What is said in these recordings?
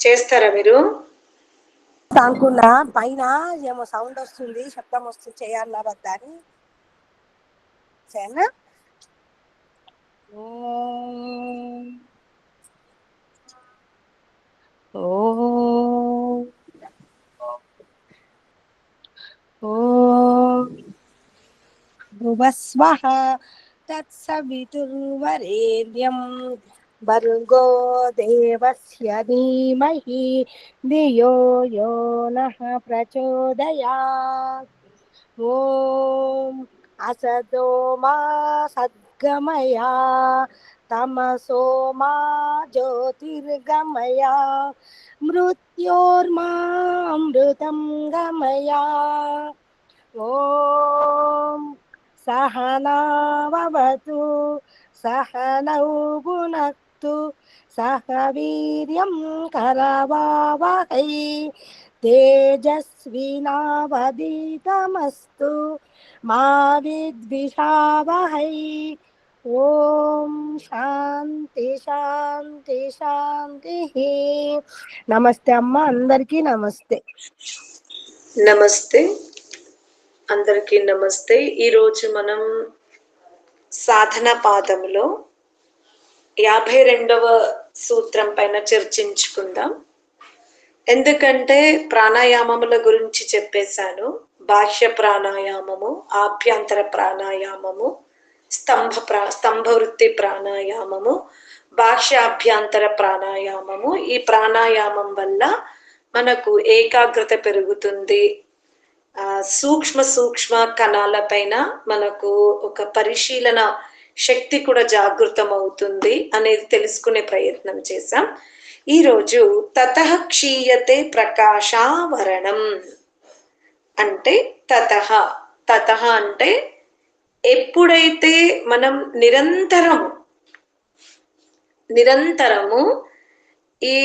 చేస్తారా మీరు అనుకున్నా పైన ఏమో సౌండ్ వస్తుంది శబ్దం వస్తుంది చేయాలా వద్దా అని చేయనా భువస్వ తత్సవితుర్వరేద్యం ఓం. భువస్వః తత్సవితుర్వరేణ్యం భర్గో దేవస్య ధీమహి ధియో యో నః ప్రచోదయాత్ ఓం అసతో మా సద్గమయ తమసో మా జ్యోతిర్గమయ మృత్యోర్మామృతం గమయ ఓం సహనావతు సహ వీర్యం కరవావహై తేజస్వినావదీతమస్తు మా విద్విషావహై. ఓం శాంతి శాంతి శాంతి. నమస్తే అమ్మ అందరికీ నమస్తే. నమస్తే. అందరికీ నమస్తే. ఈరోజు మనం సాధన పాదంలో యాభై రెండవ సూత్రం పైన చర్చించుకుందాం. ఎందుకంటే ప్రాణాయామముల గురించి చెప్పేశాను. బాహ్య ప్రాణాయామము ఆభ్యంతర ప్రాణాయామము స్తంభ ప్రా స్తంభ వృత్తి ప్రాణాయామము బాహ్యాభ్యంతర ప్రాణాయామము. ఈ ప్రాణాయామం వల్ల మనకు ఏకాగ్రత పెరుగుతుంది. సూక్ష్మ సూక్ష్మ కణాల పైన మనకు ఒక పరిశీలన శక్తి కూడా జాగృతం అవుతుంది అనేది తెలుసుకునే ప్రయత్నం చేశాం. ఈరోజు తత క్షీయతే ప్రకాశావరణం. అంటే తత. తత అంటే ఎప్పుడైతే మనం నిరంతరము నిరంతరము ఈ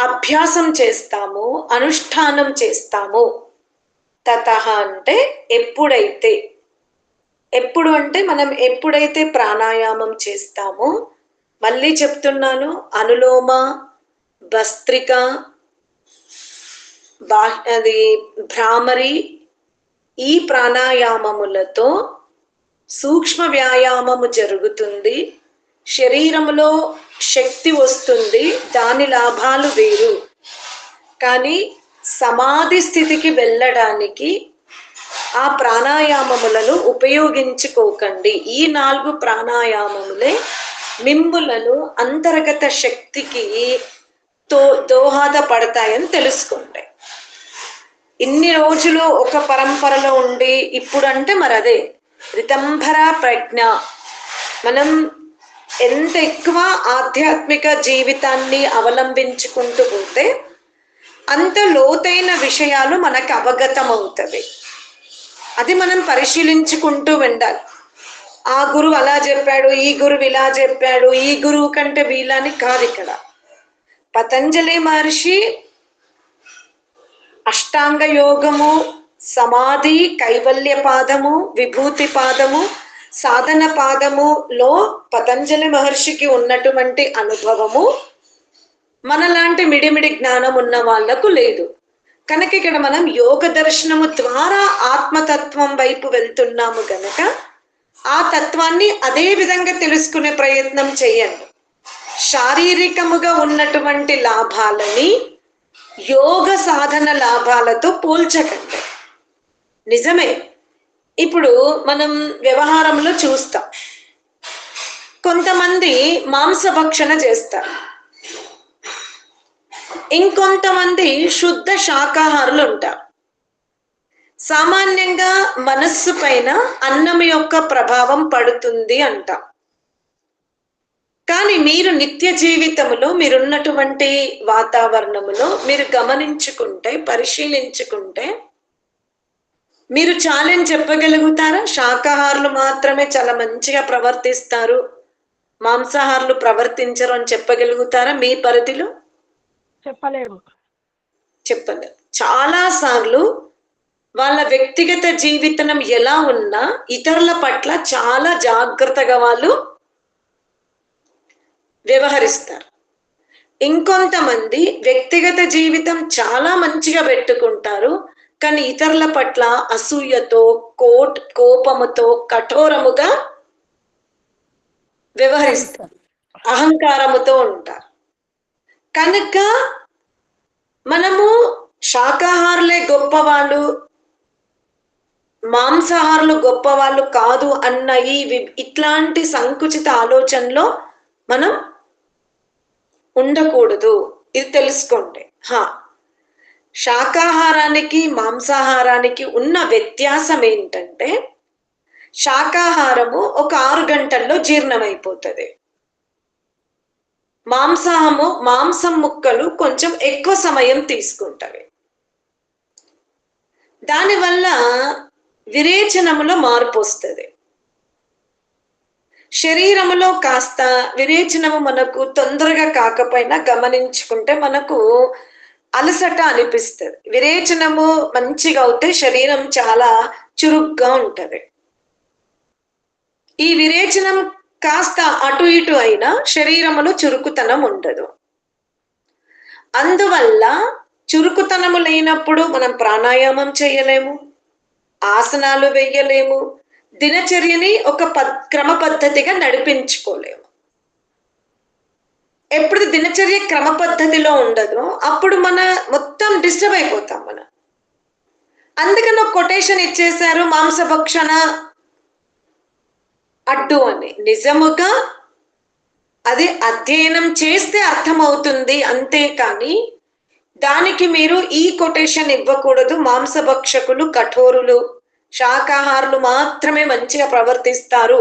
అభ్యాసం చేస్తాము అనుష్ఠానం చేస్తాము తత అంటే ఎప్పుడైతే ఎప్పుడు అంటే మనం ఎప్పుడైతే ప్రాణాయామం చేస్తామో మళ్ళీ చెప్తున్నాను అనులోమ భస్త్రిక బా అది భ్రామరి ఈ ప్రాణాయామములతో సూక్ష్మ వ్యాయామము జరుగుతుంది. శరీరములో శక్తి వస్తుంది దాని లాభాలు వేరు. కానీ సమాధి స్థితికి వెళ్ళడానికి ఆ ప్రాణాయామములను ఉపయోగించుకోకండి. ఈ నాలుగు ప్రాణాయామములే మిమ్ములను అంతర్గత శక్తికి తో దోహద పడతాయని తెలుసుకోండి ఇన్ని రోజులు ఒక పరంపరలో ఉండి ఇప్పుడంటే మరి అదే రితంభర ప్రజ్ఞ. మనం ఎంత ఎక్కువ ఆధ్యాత్మిక జీవితాన్ని అవలంబించుకుంటూ పోతే అంత లోతైన విషయాలు మనకు అవగతం అది మనం పరిశీలించుకుంటూ ఉండాలి ఆ గురువు అలా చెప్పాడు ఈ గురువు ఇలా చెప్పాడు ఈ గురువు కంటే వీలని కాదు ఇక్కడ. పతంజలి మహర్షి అష్టాంగ యోగము సమాధి కైవల్య పాదము విభూతి పాదము సాధన పాదములో పతంజలి మహర్షికి ఉన్నటువంటి అనుభవము మనలాంటి మిడిమిడి జ్ఞానం ఉన్న వాళ్ళకు లేదు. కనుక ఇక్కడ మనం యోగ దర్శనము ద్వారా ఆత్మతత్వం వైపు వెళ్తున్నాము గనక ఆ తత్వాన్ని అదే విధంగా తెలుసుకునే ప్రయత్నం చేయండి. శారీరకముగా ఉన్నటువంటి లాభాలని యోగ సాధన లాభాలతో పోల్చకండి. నిజమే. ఇప్పుడు మనం వ్యవహారంలో చూస్తాం. కొంతమంది మాంసభక్షణ చేస్తారు. ఇంకొంతమంది శుద్ధ శాకాహారులు ఉంటారు. సామాన్యంగా మనస్సు పైన అన్నం యొక్క ప్రభావం పడుతుంది అంటాం. కానీ మీరు నిత్య జీవితంలో మీరున్నటువంటి వాతావరణములో మీరు గమనించుకుంటే పరిశీలించుకుంటే మీరు ఛాలెంజ్ చెప్పగలుగుతారా? శాకాహారులు మాత్రమే చాలా మంచిగా ప్రవర్తిస్తారు. మాంసాహారులు ప్రవర్తించరు అని చెప్పగలుగుతారా మీ పరిధిలో? చెప్పలేము. చెప్పలేదు చాలా సార్లు వాళ్ళ వ్యక్తిగత జీవితం ఎలా ఉన్నా ఇతరుల పట్ల చాలా జాగ్రత్తగా వాళ్ళు వ్యవహరిస్తారు. ఇంకొంతమంది వ్యక్తిగత జీవితం చాలా మంచిగా పెట్టుకుంటారు కానీ ఇతరుల పట్ల అసూయతో కోట్ కోపముతో కఠోరముగా వ్యవహరిస్తారు. అహంకారముతో ఉంటారు. కనుక మనము శాకాహారులే గొప్పవాళ్ళు మాంసాహారులు గొప్పవాళ్ళు కాదు అన్న ఈ ఇట్లాంటి సంకుచిత ఆలోచనలో మనం ఉండకూడదు. ఇది తెలుసుకోండి. హా. శాకాహారానికి మాంసాహారానికి ఉన్న వ్యత్యాసం ఏంటంటే శాకాహారము ఒక ఆరు గంటల్లో జీర్ణమైపోతుంది. మాంసాహము మాంసం ముక్కలు కొంచెం ఎక్కువ సమయం తీసుకుంటవి. దానివల్ల విరేచనములో మార్పు వస్తుంది. శరీరములో కాస్త విరేచనము మనకు తొందరగా కాకపోయినా గమనించుకుంటే మనకు అలసట అనిపిస్తుంది. విరేచనము మంచిగా అవుతే శరీరం చాలా చురుగ్గా ఉంటుంది. ఈ విరేచనం కాస్త అటు ఇటు అయినా శరీరములో చురుకుతనం ఉండదు అందువల్ల చురుకుతనము లేనప్పుడు మనం ప్రాణాయామం చేయలేము ఆసనాలు వేయలేము దినచర్యని ఒక పద్ క్రమ పద్ధతిగా నడిపించుకోలేము. ఎప్పుడు దినచర్య క్రమ పద్ధతిలో ఉండదో అప్పుడు మన మొత్తం డిస్టర్బ్ అయిపోతాం మనం. అందుకని ఒక కొటేషన్ ఇచ్చేశారు మాంసభక్షణ అడ్డు అని. నిజముగా అది అధ్యయనం చేస్తే అర్థమవుతుంది అంతే కానీ దానికి మీరు ఈ కొటేషన్ ఇవ్వకూడదు. మాంసభక్షకులు కఠోరులు శాకాహారులు మాత్రమే మంచిగా ప్రవర్తిస్తారు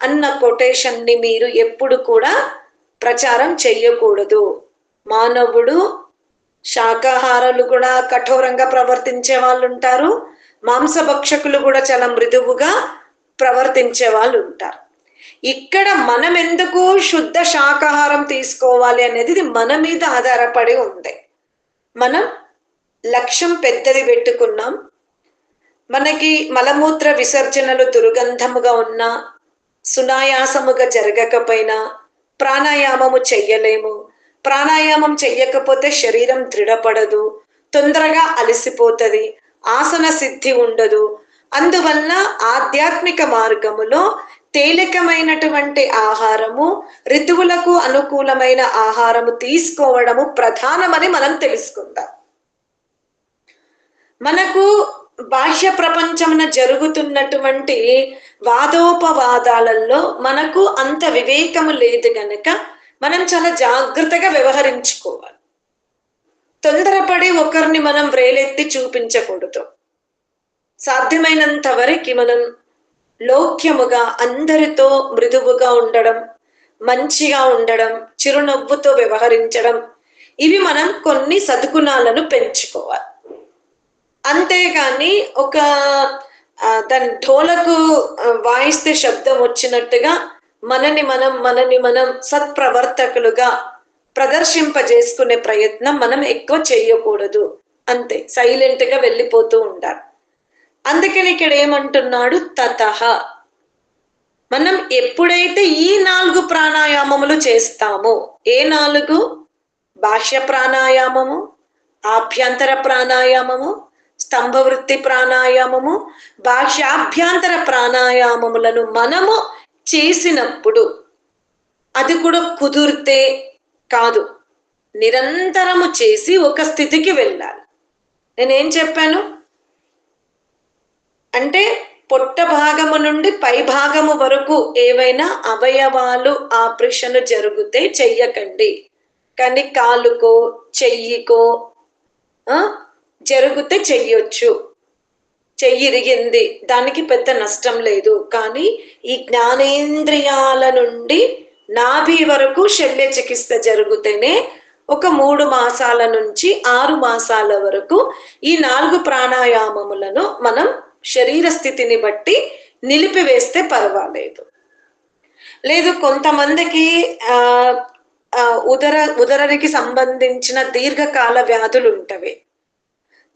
అన్న కొటేషన్ని మీరు ఎప్పుడు కూడా ప్రచారం చెయ్యకూడదు. మానవుడు శాకాహారాలు కూడా కఠోరంగా ప్రవర్తించే వాళ్ళు ఉంటారు మాంసభక్షకులు కూడా చాలా మృదువుగా ప్రవర్తించే వాళ్ళు ఉంటారు. ఇక్కడ మనం ఎందుకు శుద్ధ శాకాహారం తీసుకోవాలి అనేది మన మీద ఆధారపడి ఉంది. మనం లక్ష్యం పెద్దది పెట్టుకున్నాం. మనకి మలమూత్ర విసర్జనలు దుర్గంధముగా ఉన్నా సునాయాసముగా జరగకపోయినా ప్రాణాయామము చెయ్యలేము. ప్రాణాయామం చెయ్యకపోతే శరీరం దృఢపడదు తొందరగా అలసిపోతుంది ఆసన సిద్ధి ఉండదు అందువల్ల ఆధ్యాత్మిక మార్గములో తేలికమైనటువంటి ఆహారము ఋతువులకు అనుకూలమైన ఆహారము తీసుకోవడము ప్రధానమని మనం తెలుసుకుందాం. మనకు బాహ్య ప్రపంచమున జరుగుతున్నటువంటి వాదోపవాదాలలో మనకు అంత వివేకము లేదు గనక మనం చాలా జాగ్రత్తగా వ్యవహరించుకోవాలి. తొందరపడి ఒకరిని మనం వ్రేలెత్తి చూపించకూడదు. సాధ్యమైనంత వరకు మనం లోక్యముగా అందరితో మృదువుగా ఉండడం మంచిగా ఉండడం చిరునవ్వుతో వ్యవహరించడం ఇవి మనం కొన్ని సద్గుణాలను పెంచుకోవాలి. అంతేగాని ఒక దాని ఢోలకు వాయిస్తే శబ్దం వచ్చినట్టుగా మనని మనం మనని మనం సత్ప్రవర్తకులుగా ప్రదర్శింపజేసుకునే ప్రయత్నం మనం ఎక్కువ చేయకూడదు. అంతే. సైలెంట్గా వెళ్ళిపోతూ ఉండాలి. అందుకని ఇక్కడ ఏమంటున్నాడు? తతహ మనం ఎప్పుడైతే ఈ నాలుగు ప్రాణాయామములు చేస్తామో ఏ నాలుగు? బాహ్య ప్రాణాయామము ఆభ్యంతర ప్రాణాయామము స్తంభవృత్తి ప్రాణాయామము బాహ్యాభ్యంతర ప్రాణాయామములను మనము చేసినప్పుడు అది కూడా కుదిరితే కాదు. నిరంతరము చేసి ఒక స్థితికి వెళ్ళాలి. నేనేం చెప్పాను? అంటే పొట్ట భాగము నుండి పై భాగము వరకు ఏవైనా అవయవాలు ఆపరేషన్ జరిగితే చెయ్యకండి. కానీ కాలుకో చెయ్యికో జరిగితే చెయ్యొచ్చు. చెయ్యి ఇరిగింది దానికి పెద్ద నష్టం లేదు. కానీ ఈ జ్ఞానేంద్రియాల నుండి నాభి వరకు శల్య చికిత్స జరిగితేనే ఒక మూడు మాసాల నుంచి ఆరు మాసాల వరకు ఈ నాలుగు ప్రాణాయామములను మనం శరీర స్థితిని బట్టి నిలిపివేస్తే పర్వాలేదు. లేదు కొంతమందికి ఆ ఉదర ఉదరానికి సంబంధించిన దీర్ఘకాల వ్యాధులు ఉంటవి.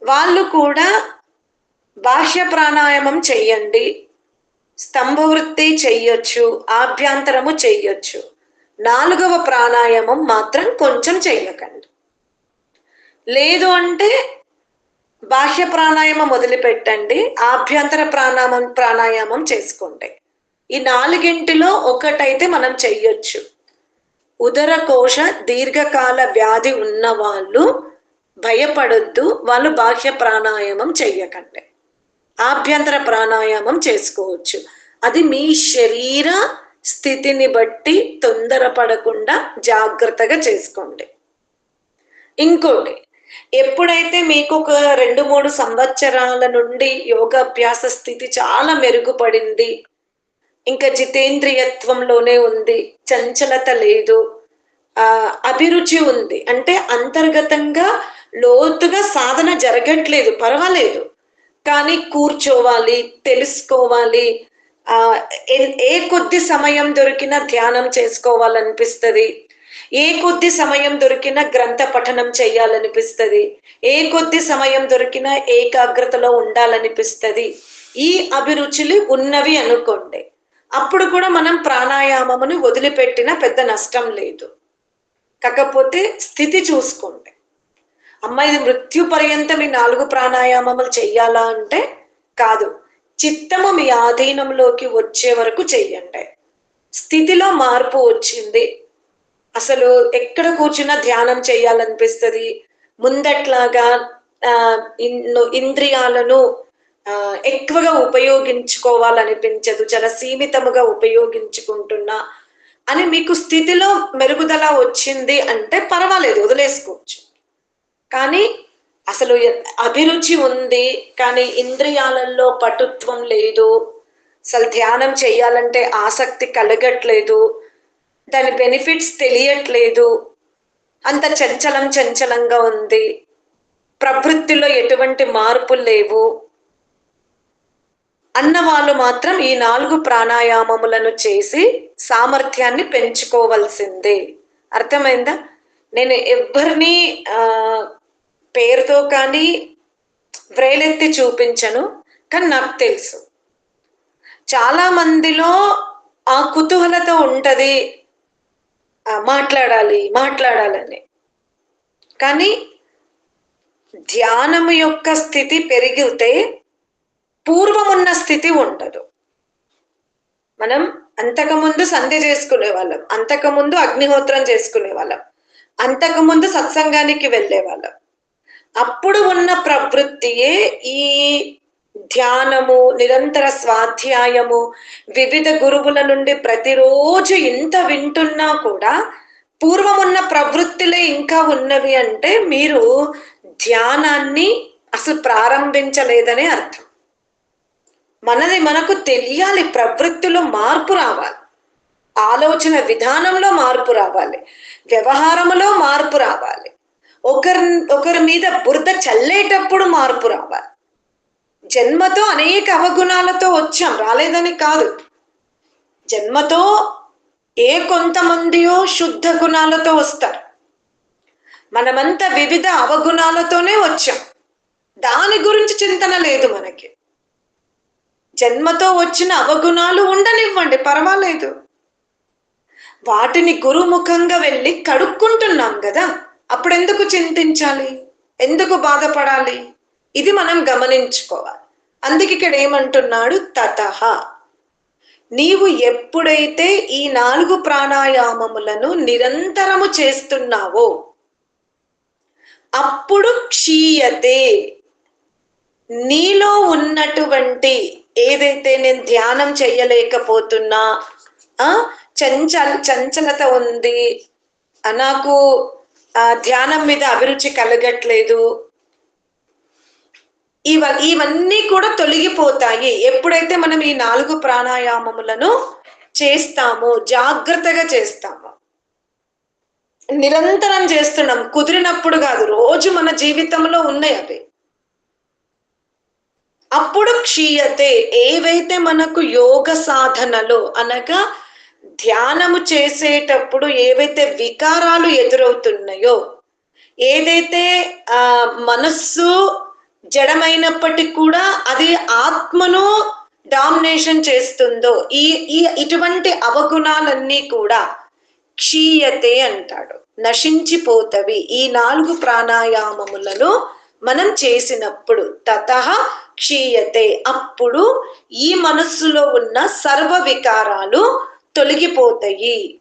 వాళ్ళు కూడా బాహ్య ప్రాణాయామం చెయ్యండి స్తంభవృత్తి చెయ్యొచ్చు ఆభ్యంతరము చెయ్యొచ్చు. నాలుగవ ప్రాణాయామం మాత్రం కొంచెం చేయకండి లేదు అంటే బాహ్య ప్రాణాయామం మొదలుపెట్టండి ఆభ్యంతర ప్రాణాయామం ప్రాణాయామం చేసుకోండి. ఈ నాలుగింటిలో ఒకటైతే మనం చెయ్యొచ్చు. ఉదరకోశ దీర్ఘకాల వ్యాధి ఉన్న వాళ్ళు భయపడొద్దు వాళ్ళు బాహ్య ప్రాణాయామం చెయ్యకండి. ఆభ్యంతర ప్రాణాయామం చేసుకోవచ్చు. అది మీ శరీర స్థితిని బట్టి తొందరపడకుండా జాగ్రత్తగా చేసుకోండి. ఇంకోటి ఎప్పుడైతే మీకు ఒక రెండు మూడు సంవత్సరాల నుండి యోగాభ్యాస స్థితి చాలా మెరుగుపడింది ఇంకా జితేంద్రియత్వంలోనే ఉంది చంచలత లేదు ఆ అభిరుచి ఉంది అంటే అంతర్గతంగా లోతుగా సాధన జరగట్లేదు పర్వాలేదు. కానీ కూర్చోవాలి తెలుసుకోవాలి ఆ ఏ- ఏ కొద్ది సమయం దొరికినా ధ్యానం చేసుకోవాలనిపిస్తుంది. ఏ కొద్ది సమయం దొరికినా గ్రంథ పఠనం చేయాలనిపిస్తుంది. ఏ కొద్ది సమయం దొరికినా ఏకాగ్రతలో ఉండాలనిపిస్తుంది. ఈ అభిరుచులు ఉన్నవి అనుకోండి. అప్పుడు కూడా మనం ప్రాణాయామమును వదిలిపెట్టిన పెద్ద నష్టం లేదు. కాకపోతే స్థితి చూసుకోండి. అమ్మ ఇది మృత్యు పర్యంతం ఈ నాలుగు ప్రాణాయామములు చెయ్యాలా అంటే కాదు. చిత్తము మీ ఆధీనంలోకి వచ్చే వరకు చెయ్యండి. స్థితిలో మార్పు వచ్చింది. అసలు ఎక్కడ కూర్చున్నా ధ్యానం చేయాలనిపిస్తుంది. ముందట్లాగా ఇన్- ఇంద్రియాలను ఎక్కువగా ఉపయోగించుకోవాలనిపించదు. చాలా సీమితముగా ఉపయోగించుకుంటున్నా. అని మీకు స్థితిలో మెరుగుదల వచ్చింది అంటే పర్వాలేదు వదిలేసుకోవచ్చు. కానీ అసలు అభిరుచి ఉంది కానీ ఇంద్రియాలలో పటుత్వం లేదు. అసలు ధ్యానం చేయాలంటే ఆసక్తి కలగట్లేదు. దాని బెనిఫిట్స్ తెలియట్లేదు. అంత చంచలం చంచలంగా ఉంది. ప్రవృత్తిలో ఎటువంటి మార్పులు లేవు. అన్న వాళ్ళు మాత్రం ఈ నాలుగు ప్రాణాయామములను చేసి సామర్థ్యాన్ని పెంచుకోవలసిందే. అర్థమైందా? నేను ఎవరిని పేరుతో కానీ వ్రేలెత్తి చూపించను కానీ నాకు తెలుసు. చాలా మందిలో ఆ కుతూహలత ఉంటది. మాట్లాడాలి మాట్లాడాలని. కానీ ధ్యానం యొక్క స్థితి పెరిగితే పూర్వమున్న స్థితి ఉండదు. మనం అంతకుముందు సంధి చేసుకునే వాళ్ళం అంతకుముందు అగ్నిహోత్రం చేసుకునే వాళ్ళం అంతకుముందు సత్సంగానికి వెళ్ళే వాళ్ళం అప్పుడు ఉన్న ప్రవృత్తియే ఈ ధ్యానము నిరంతర స్వాధ్యాయము వివిధ గురువుల నుండి ప్రతిరోజు ఇంత వింటున్నా కూడా పూర్వమున్న ప్రవృత్తిలే ఇంకా ఉన్నవి అంటే మీరు ధ్యానాన్ని అసలు ప్రారంభించలేదనే అర్థం. మనది మనకు తెలియాలి ప్రవృత్తిలో మార్పు రావాలి. ఆలోచన విధానంలో మార్పు రావాలి. వ్యవహారములో మార్పు రావాలి. ఒకరి ఒకరి మీద బురద చల్లేటప్పుడు మార్పు రావాలి. జన్మతో అనేక అవగుణాలతో వచ్చాం. రాలేదని కాదు. జన్మతో ఏ కొంతమందియో శుద్ధ గుణాలతో వస్తారు. మనమంతా వివిధ అవగుణాలతోనే వచ్చాం. దాని గురించి చింతన లేదు మనకి. జన్మతో వచ్చిన అవగుణాలు ఉండనివ్వండి పర్వాలేదు. వాటిని గురుముఖంగా వెళ్ళి కడుక్కుంటున్నాం కదా. అప్పుడు ఎందుకు చింతించాలి? ఎందుకు బాధపడాలి? ఇది మనం గమనించుకోవాలి. అందుకే ఇక్కడ ఏమంటున్నాడు? తతహ నీవు ఎప్పుడైతే ఈ నాలుగు ప్రాణాయామములను నిరంతరము చేస్తున్నావో అప్పుడు క్షీయతే. నీలో ఉన్నటువంటి ఏదైతే నేను ధ్యానం చేయలేకపోతున్నా ఆ చంచల చంచలత ఉంది నాకు ఆ ధ్యానం మీద అభిరుచి కలగట్లేదు ఇవ ఇవన్నీ కూడా తొలగిపోతాయి. ఎప్పుడైతే మనం ఈ నాలుగు ప్రాణాయామములను చేస్తామో జాగ్రత్తగా చేస్తామో. నిరంతరం చేస్తున్నాం. కుదిరినప్పుడు కాదు. రోజు మన జీవితంలో ఉన్నాయి అవి. అప్పుడు క్షీయతే. ఏవైతే మనకు యోగ సాధనలో అనగా ధ్యానము చేసేటప్పుడు ఏవైతే వికారాలు ఎదురవుతున్నాయో ఏదైతే ఆ మనస్సు జడమైనప్పటికీ కూడా అది ఆత్మను డామినేషన్ చేస్తుందో ఈ ఈ ఇటువంటి అవగుణాలన్నీ కూడా క్షీయతే అంటాడు. నశించిపోతవి. ఈ నాలుగు ప్రాణాయామములను మనం చేసినప్పుడు తత క్షీయతే. అప్పుడు ఈ మనస్సులో ఉన్న సర్వ వికారాలు తొలగిపోతాయి.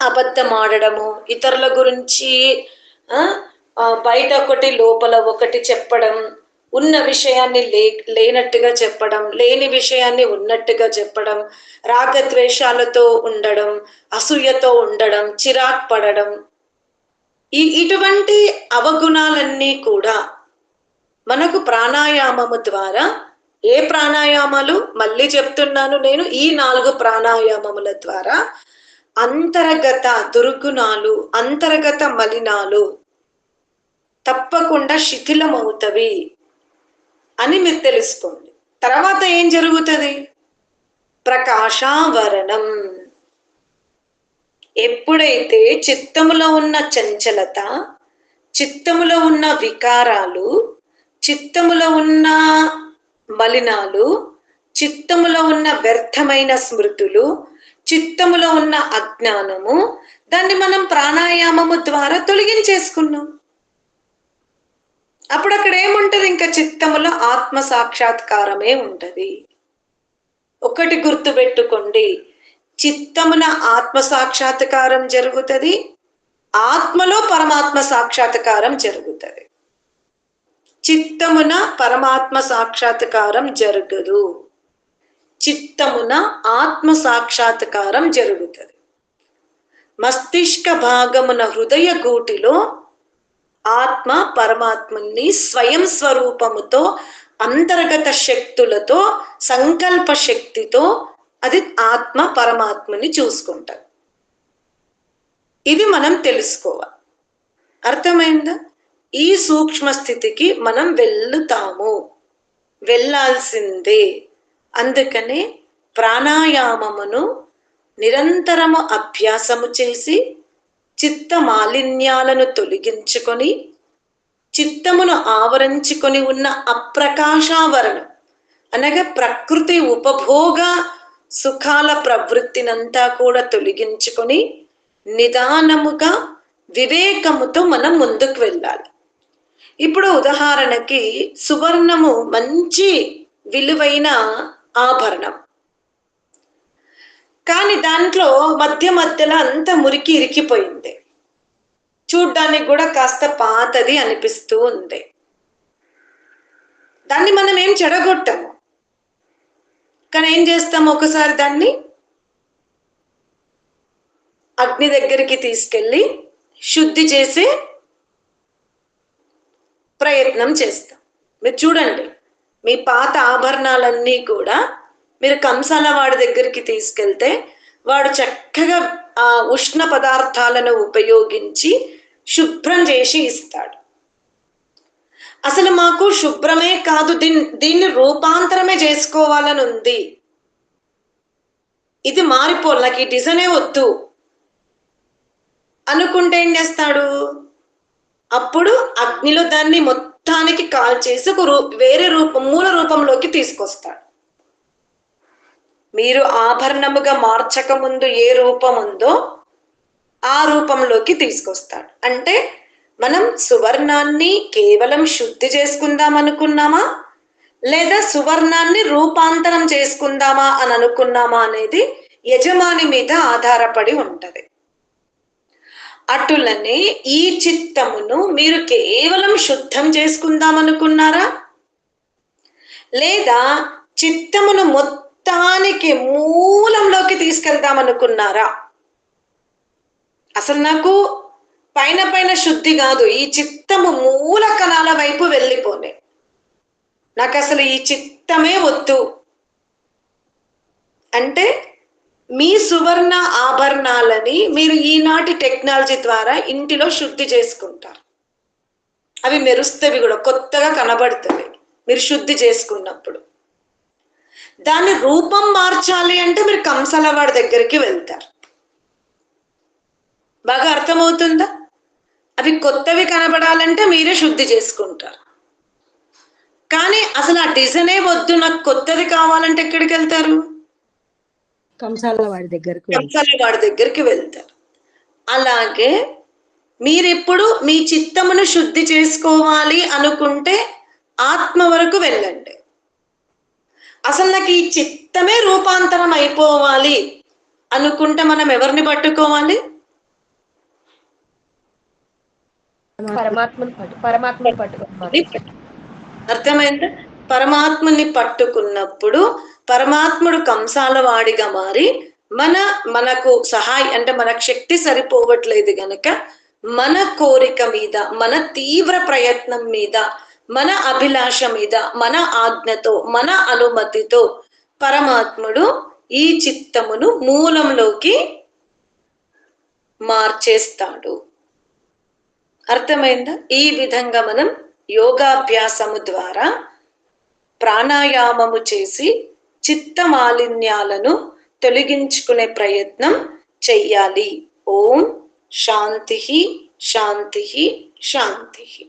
అబద్ధమాడడము ఇతరుల గురించి బయట ఒకటి లోపల ఒకటి చెప్పడం ఉన్న విషయాన్ని లే లేనట్టుగా చెప్పడం లేని విషయాన్ని ఉన్నట్టుగా చెప్పడం రాగద్వేషాలతో ఉండడం అసూయతో ఉండడం చిరాక్ పడడం ఈ ఇటువంటి అవగుణాలన్నీ కూడా మనకు ప్రాణాయామము ద్వారా ఏ ప్రాణాయామాలు మళ్ళీ చెప్తున్నాను నేను ఈ నాలుగు ప్రాణాయామముల ద్వారా అంతర్గత దుర్గుణాలు అంతర్గత మలినాలు తప్పకుండా శిథిలమవుతవి అని మీరు తెలుసుకోండి. తర్వాత ఏం జరుగుతుంది? ప్రకాశావరణం. ఎప్పుడైతే చిత్తములో ఉన్న చంచలత చిత్తములో ఉన్న వికారాలు చిత్తములో ఉన్న మలినాలు చిత్తములో ఉన్న వ్యర్థమైన స్మృతులు చిత్తములో ఉన్న అజ్ఞానము దాన్ని మనం ప్రాణాయామము ద్వారా తొలగించేసుకున్నాం. అప్పుడు అక్కడ ఏముంటది ఇంకా చిత్తములో ఆత్మ సాక్షాత్కారమే ఉంటది. ఒకటి గుర్తు పెట్టుకోండి. చిత్తమున ఆత్మ సాక్షాత్కారం జరుగుతుంది. ఆత్మలో పరమాత్మ సాక్షాత్కారం జరుగుతుంది. చిత్తమున పరమాత్మ సాక్షాత్కారం జరగదు. చిత్తమున ఆత్మ సాక్షాత్కారం జరుగుతుంది. మస్తిష్క భాగమున హృదయ గూటిలో ఆత్మ పరమాత్మని స్వయం స్వరూపముతో అంతర్గత శక్తులతో సంకల్ప శక్తితో అది ఆత్మ పరమాత్మని చూసుకుంటారు ఇది మనం తెలుసుకోవాలి. అర్థమైందా? ఈ సూక్ష్మ స్థితికి మనం వెళ్ళుతాము వెళ్ళాల్సిందే. అందుకనే ప్రాణాయామమును నిరంతరము అభ్యాసము చేసి చిత్త మాలిన్యాలను తొలగించుకొని చిత్తమును ఆవరించుకొని ఉన్న అప్రకాశావరణం అనగా ప్రకృతి ఉపభోగ సుఖాల ప్రవృత్తినంతా కూడా తొలగించుకొని నిదానముగా వివేకముతో మనం ముందుకు వెళ్ళాలి. ఇప్పుడు ఉదాహరణకి సువర్ణము మంచి విలువైన ఆభరణం. కానీ దాంట్లో మధ్య మధ్యలో అంత మురికి ఇరికిపోయింది. చూడ్డానికి కూడా కాస్త పాతది అనిపిస్తూ ఉంది. దాన్ని మనం ఏం చెడగొట్టాము? కానీ ఏం చేస్తాము ఒకసారి దాన్ని? అగ్ని దగ్గరికి తీసుకెళ్ళి శుద్ధి చేసే ప్రయత్నం చేస్తాం. మీరు చూడండి మీ పాత ఆభరణాలన్నీ కూడా మీరు కంసాల వాడి దగ్గరికి తీసుకెళ్తే వాడు చక్కగా ఆ ఉష్ణ పదార్థాలను ఉపయోగించి శుభ్రం చేసి ఇస్తాడు. అసలు మాకు శుభ్రమే కాదు దీన్ని దీన్ని రూపాంతరమే చేసుకోవాలని ఉంది. ఇది మారిపో నాకు ఈ డిజైనే వద్దు. అనుకుంటే ఏం చేస్తాడు? అప్పుడు అగ్నిలో దాన్ని మొత్తానికి కాల్చేసి ఒక రూ వేరే రూపం మూల రూపంలోకి తీసుకొస్తాడు. మీరు ఆభరణముగా మార్చక ముందు ఏ రూపం ఉందో ఆ రూపంలోకి తీసుకొస్తాడు. అంటే మనం సువర్ణాన్ని కేవలం శుద్ధి చేసుకుందాం అనుకున్నామా లేదా సువర్ణాన్ని రూపాంతరం చేసుకుందామా అని అనుకున్నామా అనేది యజమాని మీద ఆధారపడి ఉంటది. అటులనే ఈ చిత్తమును మీరు కేవలం శుద్ధం చేసుకుందాం అనుకున్నారా లేదా చిత్తమును మొత్తానికి మూలంలోకి తీసుకెళ్దాం అనుకున్నారా అసలు నాకు పైన పైన శుద్ధి కాదు ఈ చిత్తము మూల కణాల వైపు వెళ్ళిపోనే. నాకు అసలు ఈ చిత్తమే వద్దు. అంటే మీ సువర్ణ ఆభరణాలని మీరు ఈనాటి టెక్నాలజీ ద్వారా ఇంటిలో శుద్ధి చేసుకుంటారు. అవి మెరుస్తవి కూడా కొత్తగా కనబడుతుంది మీరు శుద్ధి చేసుకున్నప్పుడు. దాని రూపం మార్చాలి అంటే మీరు కంసల వాడి దగ్గరికి వెళ్తారు. బాగా అర్థమవుతుందా? అవి కొత్తవి కనబడాలంటే మీరే శుద్ధి చేసుకుంటారు. కానీ అసలు ఆ డిజైనే వద్దు నాకు కొత్తది కావాలంటే ఎక్కడికి వెళ్తారు? కంసాల వాడి దగ్గరకు వెళ్ళి కంసాల వాడి దగ్గరికి వెళ్తారు. అలాగే మీరెప్పుడు మీ చిత్తమును శుద్ధి చేసుకోవాలి అనుకుంటే ఆత్మ వరకు వెళ్ళండి. అసలు నాకు ఈ చిత్తమే రూపాంతరం అయిపోవాలి అనుకుంటే మనం ఎవరిని పట్టుకోవాలి? పరమాత్మను పట్టు పరమాత్మను పట్టుకోవాలి. అర్థమైందా? పరమాత్మని పట్టుకున్నప్పుడు పరమాత్ముడు కంసాల వాడిగా మారి మన మనకు సహాయ అంటే మనకు శక్తి సరిపోవట్లేదు గనక మన కోరిక మీద మన తీవ్ర ప్రయత్నం మీద మన అభిలాష మీద మన ఆజ్ఞతో మన అనుమతితో పరమాత్ముడు ఈ చిత్తమును మూలంలోకి మార్చేస్తాడు. అర్థమైందా? ఈ విధంగా మనం యోగాభ్యాసము ద్వారా ప్రాణాయామము చేసి చిత్త మాలిన్యాలను తొలగించుకునే ప్రయత్నం చెయ్యాలి. ఓం శాంతి శాంతి శాంతి.